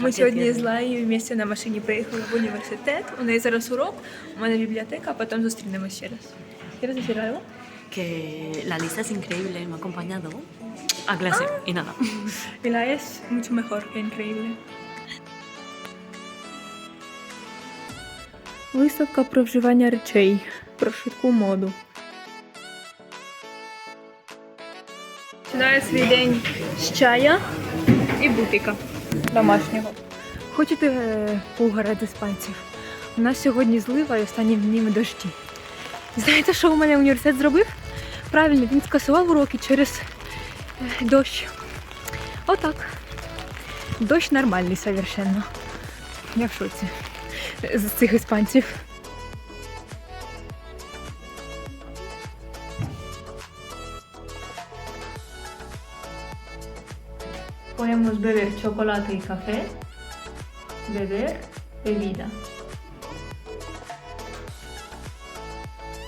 Ми сьогодні з Лаєю вместе на машині приїхали в університет. У неї зараз урок, у мене бібліотека, а потім зустрінемося ще раз. ¿Quieres decir algo? que la lista es increíble, me ha acompañado a clase ah. y nada. Y la es mucho mejor, que increíble. Виставка про вживання речей, про швидку моду. Починаю свій день з чая і бутика домашнього. Хочете е, пугара диспанців? У нас сьогодні злива і останні дні дощі. Знаєте, що у мене університет зробив? Правильно, він скасував уроки через е, дощ. Отак. Дощ нормальний совершенно. Я в шоці з цих іспанців. Podemos beber chocolate y café. Beber bebida.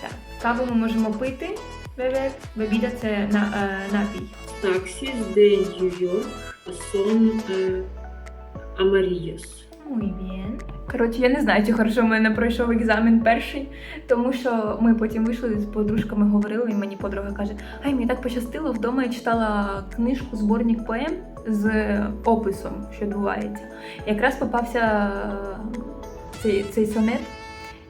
Так, каву ми можемо пити. Beber. Бебіда це на, е, напій. de New York son eh. Muy bien. Коротше, я не знаю, чи хорошо в мене пройшов екзамен перший, тому що ми потім вийшли з подружками, говорили, і мені подруга каже: Ай, мені так пощастило, вдома я читала книжку, зборник поем з описом, що відбувається. Якраз попався е, цей, цей сонет,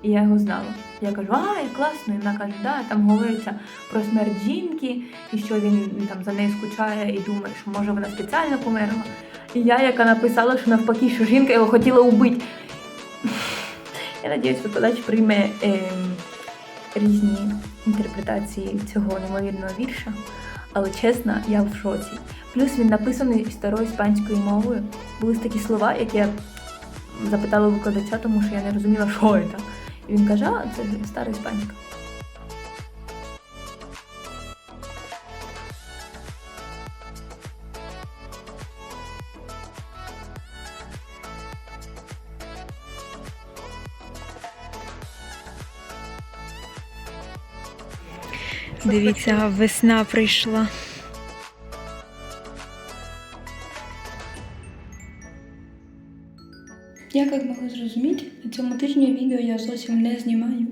і я його знала. Я кажу, ай, класно. І вона каже, да, там говориться про смерть жінки, і що він там за нею скучає і думає, що може вона спеціально померла. І я, яка написала, що навпаки, що жінка його хотіла убити. Я сподіваюся, викладач прийме е, різні інтерпретації цього неймовірного вірша. Але чесно, я в шоці. Плюс він написаний старою іспанською мовою. Були такі слова, які я запитала викладача, тому що я не розуміла, що це. І він каже, а це стара іспанська. Дивіться, весна прийшла. Як ви могли зрозуміти, на цьому тижні відео я зовсім не знімаю.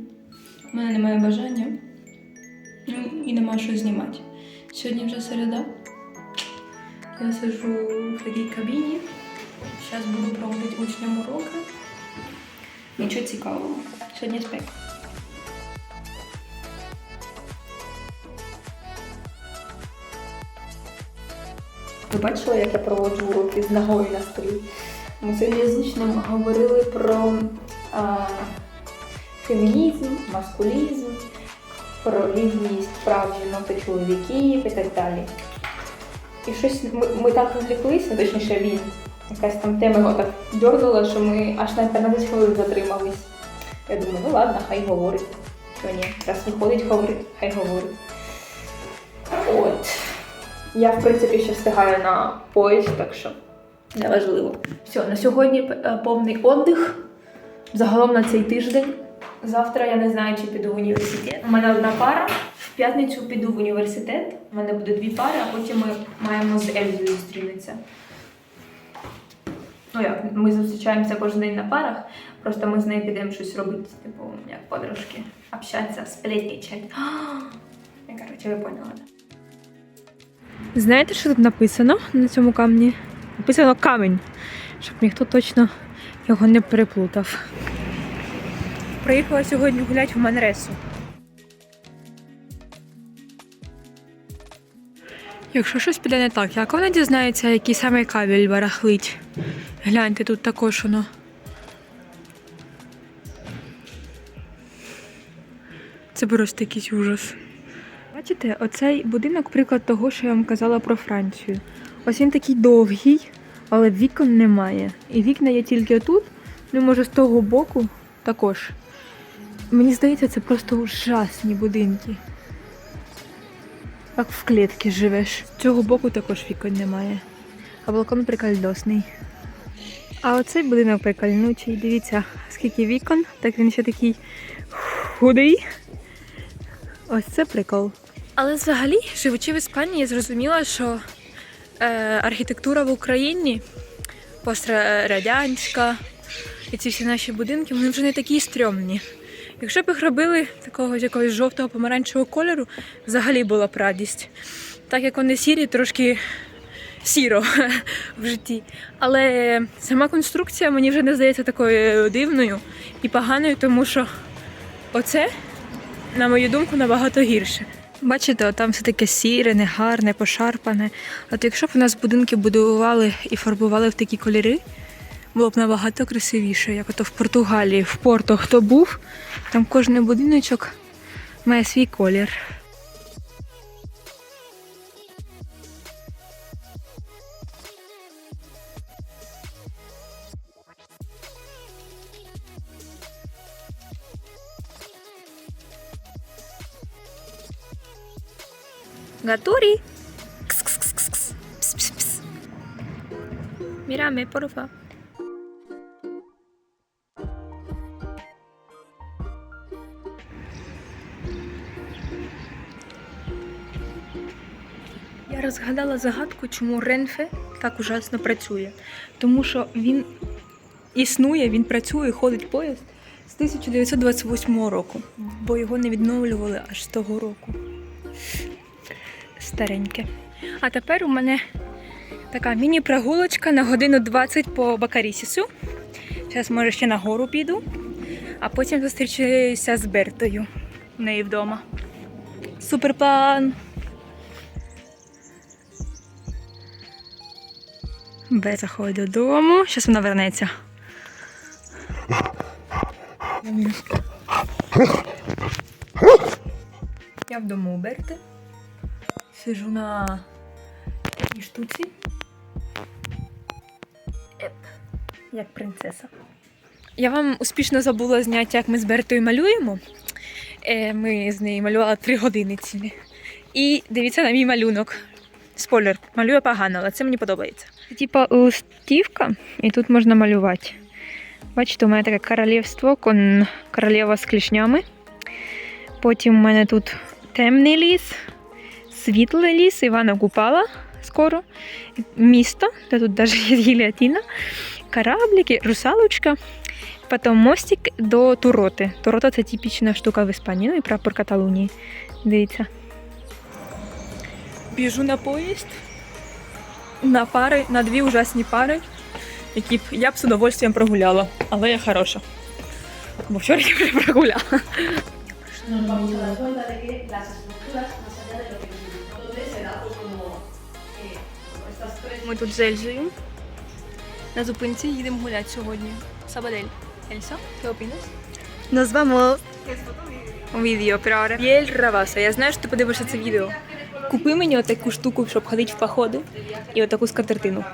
У мене немає бажання. Ну і нема що знімати. Сьогодні вже середа. Я сиджу в такій кабіні. Зараз буду проводити учням уроки. Нічого цікавого. Сьогодні спека. Ви бачили, як я проводжу уроки з ногою на столі? Ми сьогодні з учнем говорили про а, фемінізм, маскулізм, про рівність прав жінок та чоловіків і так далі. І щось ми, ми так відвлеклися, точніше він. Якась там тема його так дьорнула, що ми аж на 15 хвилин затримались. Я думаю, ну ладно, хай говорить. Що ні, раз виходить говорить, хай говорить. Я, в принципі, ще встигаю на поїзд, так що неважливо. Все, на сьогодні е, повний отдих. Загалом на цей тиждень. Завтра я не знаю, чи піду в університет. У мене одна пара. В п'ятницю піду в університет. У мене буде дві пари, а потім ми маємо з Ельзою зустрінутися. Ну як, ми зустрічаємося кожен день на парах, просто ми з нею підемо щось робити, типу, як подружки, общатися, сплетничать. Я, коротше, ви поняли. Знаєте, що тут написано на цьому камні? Написано камінь, щоб ніхто точно його не переплутав. Приїхала сьогодні гуляти в Манресу. Якщо щось піде не так, як вона дізнається, який саме кабель барахлить? Гляньте, тут також воно. Це просто якийсь ужас. Бачите, оцей будинок приклад того, що я вам казала про Францію. Ось він такий довгий, але вікон немає. І вікна є тільки тут, ну може з того боку також. Мені здається, це просто ужасні будинки. Як в клітці живеш. З цього боку також вікон немає. А балкон прикольдосний. А оцей будинок прикольнучий. Дивіться, скільки вікон, так він ще такий худий. Ось це прикол. Але взагалі, живучи в Іспанії, я зрозуміла, що е, архітектура в Україні пострадянська. І ці всі наші будинки, вони вже не такі стрьомні. Якщо б їх робили такого якогось жовтого помаранчевого кольору, взагалі була б радість. Так як вони сірі, трошки сіро в житті. Але сама конструкція мені вже не здається такою дивною і поганою, тому що оце, на мою думку, набагато гірше. Бачите, там все таке сіре, негарне, пошарпане. От якщо б у нас будинки будували і фарбували в такі кольори, було б набагато красивіше, як ото в Португалії, в Порто хто був, там кожен будиночок має свій колір. Гатури. Кс-кс-кс-кс. Пс-пс-пс. Mírame, porfa. Я розгадала загадку, чому Ренфе так ужасно працює. Тому що він існує, він працює, ходить поїзд з 1928 року, бо його не відновлювали аж з того року. Стареньке. А тепер у мене така міні-прогулочка на годину 20 по Бакарісісу. Зараз, може, ще на гору піду, а потім зустрічаюся з Бертою в неї вдома. Супер план! Бет заходить додому. Зараз вона вернеться. Я вдома у Берти. Сижу на такій штуці. Еп, як принцеса. Я вам успішно забула зняти, як ми з Бертою малюємо. Е, Ми з нею малювали три години цілі. І дивіться на мій малюнок. Спойлер, малює погано, але це мені подобається. Це типа листівка, і тут можна малювати. Бачите, у мене таке королівство, кон королева з клішнями. Потім у мене тут темний ліс, світлий ліс, Івана Купала скоро. Місто, де тут навіть є гіліатіна, кораблики, русалочка. Потім мостик до Туроти. Турота це типічна штука в Іспанії, ну і прапор Каталунії. Дивіться. Біжу на поїзд. На пари, на дві ужасні пари, які б я б з удовольствием прогуляла. Але я хороша. Бо вчора я вже прогуляла. Ми тут з Ельзою. На зупинці їдемо гуляти сьогодні. Сабадель. Ельса, ¿qué opinas? Nos vamos. Відео про Рабіель Раваса. Я знаю, що ти подивишся це відео. Купи мені отаку штуку, щоб ходити в походи, і отаку скатертину.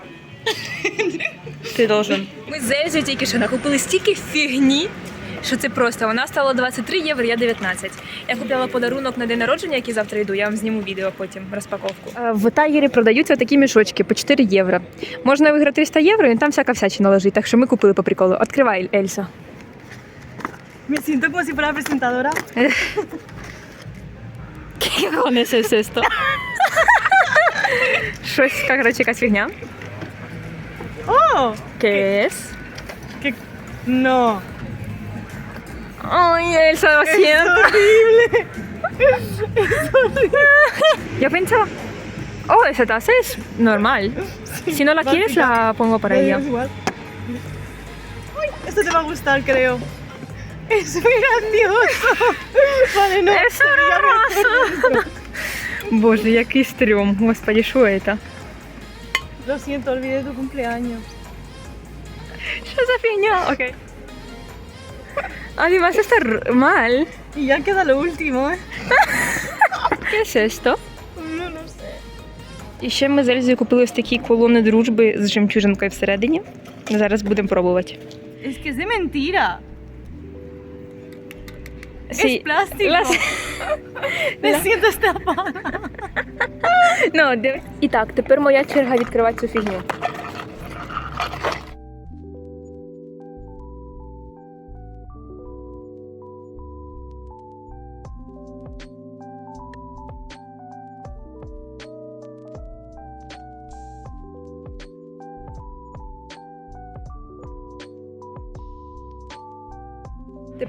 Ти должен. Ми з Ельзою тільки що накупили стільки фігні, що це просто. Вона стала 23 євро, я 19. Я купила подарунок на день народження, який завтра йду. Я вам зніму відео потім, розпаковку. В Тайгері продаються такі мішочки по 4 євро. Можна виграти 300 євро, і там всяка всячина лежить. Так що ми купили по приколу. Відкривай, Ельса. Me siento como si fuera presentadora. ¿Qué cojones es esto? Щось, короче, якась фігня. ¡Oh! ¿Qué es? Que... No. Ay, Elsa, lo ¡Es siento. horrible! Yo pensaba, oh, esa taza es normal. Si no la quieres, la pongo para Da ella. igual. Uy, esto te va a gustar, creo. Es muy grandioso. Vale, no. Es hermoso. Боже, який стрьом. Господи, що це? Lo siento, olvidé tu cumpleaños. Що за фігня? Окей. Además está mal. Y ya queda lo último, ¿eh? ¿Qué es esto? No, no sé. І ще ми з Ельзою купили ось такі колони дружби з жемчужинкою всередині. Зараз будемо пробувати. Es que es de mentira. Sí, Es plástico. las- Me la- siento estafada. Ну, диv- І так, тепер моя черга відкривати цю фігню.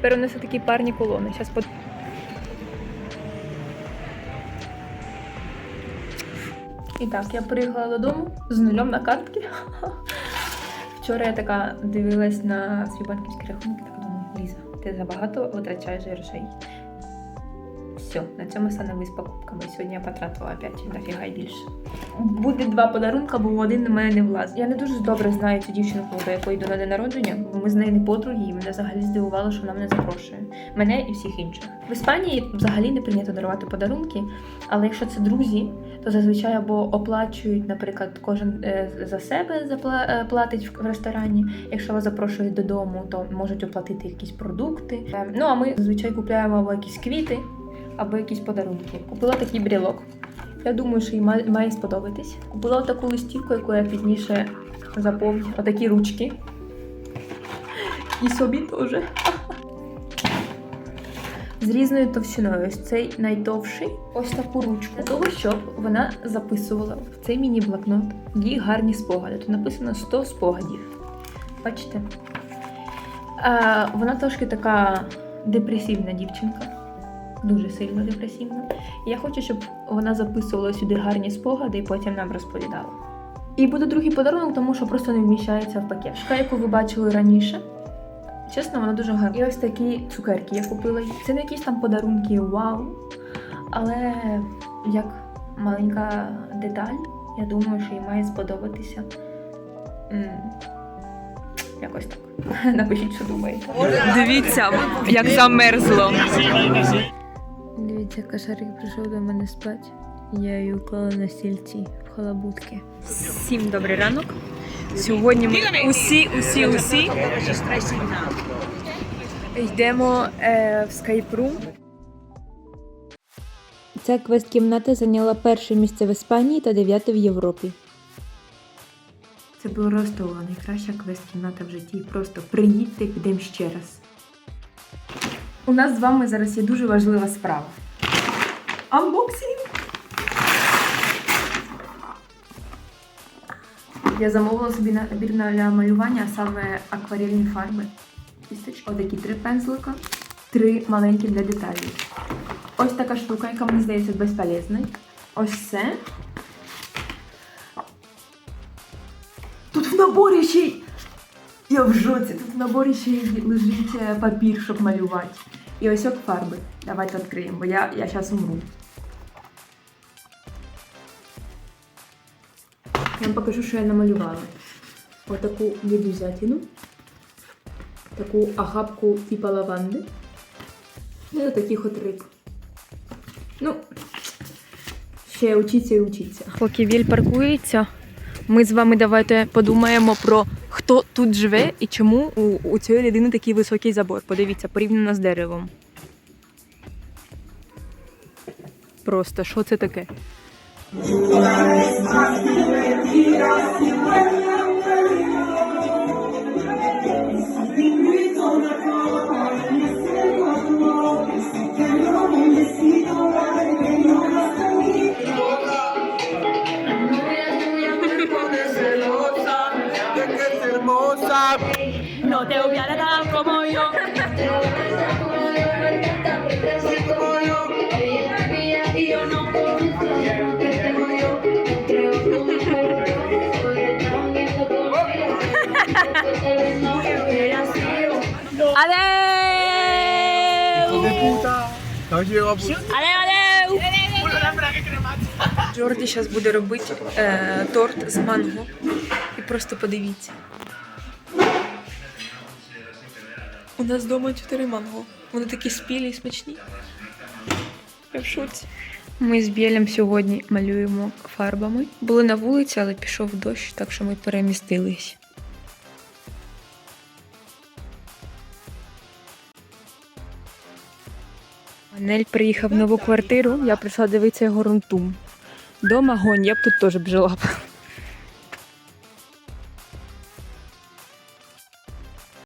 Тепер у нас такі парні колони. Зараз под... І так, я приїхала додому з нулем на картки. Вчора я така дивилась на свій банківський рахунок і така думаю, Ліза, ти забагато витрачаєш грошей. Все, на цьому становись покупками. Сьогодні я потратила опять нафіга й більше. Буде два подарунка, бо один на мене не влазить. Я не дуже добре знаю цю дівчинку, до якої йду на день народження, ми з нею не подруги, і мене взагалі здивувало, що вона мене запрошує. Мене і всіх інших. В Іспанії взагалі не прийнято дарувати подарунки, але якщо це друзі, то зазвичай або оплачують, наприклад, кожен е, за себе запла- е, в ресторані. Якщо вас запрошують додому, то можуть оплатити якісь продукти. Е, Ну а ми зазвичай купуємо або якісь квіти, або якісь подарунки. Купила такий брілок. Я думаю, що їй має, сподобатись. Купила таку листівку, яку я пізніше заповню. Отакі ручки. І собі теж. З різною товщиною. Ось цей найтовший, ось таку ручку. Для того, щоб вона записувала в цей міні-блокнот її гарні спогади. Тут написано 100 спогадів. Бачите? А, вона трошки така депресивна дівчинка. Дуже сильно депресивна. І я хочу, щоб вона записувала сюди гарні спогади і потім нам розповідала. І буде другий подарунок, тому що просто не вміщається в пакет. Шка, яку ви бачили раніше. Чесно, вона дуже гарна. І ось такі цукерки я купила. Це не якісь там подарунки, вау. Але як маленька деталь, я думаю, що їй має сподобатися. Якось так. Напишіть, що думаєте. Дивіться, як замерзло. Дивіться, кошарик прийшов до мене спати. Я її уклала на стільці в халабутки. Всім добрий ранок. Сьогодні ми усі, усі, усі йдемо е, в скайпрум. Ця квест-кімната зайняла перше місце в Іспанії та дев'яте в Європі. Це просто найкраща квест-кімната в житті. Просто приїдьте, підемо ще раз. У нас з вами зараз є дуже важлива справа. Анбоксинг! Я замовила собі набір для малювання, а саме акварельні фарби. Отакі три пензлика, три маленькі для деталей. Ось така штука, яка мені здається безполезною. Ось це. Тут в наборі ще й. Я в жоці. Тут в наборі ще й лежить е, папір, щоб малювати. І ось фарби. Давайте відкриємо, бо я, я умру. Я вам покажу, що я намалювала. Отаку медузятину, таку агапку типа лаванди. І отаких от риб. Ну, ще учіться і учіться. Поки Віль паркується, ми з вами давайте подумаємо про хто тут живе і чому у, у цієї людини такий високий забор. Подивіться, порівняно з деревом. Просто що це таке? Christmas, New Year, New Year, New Джорді зараз буде робити е, торт з манго. І просто подивіться. У нас вдома чотири манго. Вони такі спілі і смачні. Я в шоці. Ми з Бєлем сьогодні малюємо фарбами. Були на вулиці, але пішов дощ, так що ми перемістились. Нель приїхав в нову квартиру, я прийшла дивитися його рунтум. Дома гонь, я б тут теж б жила.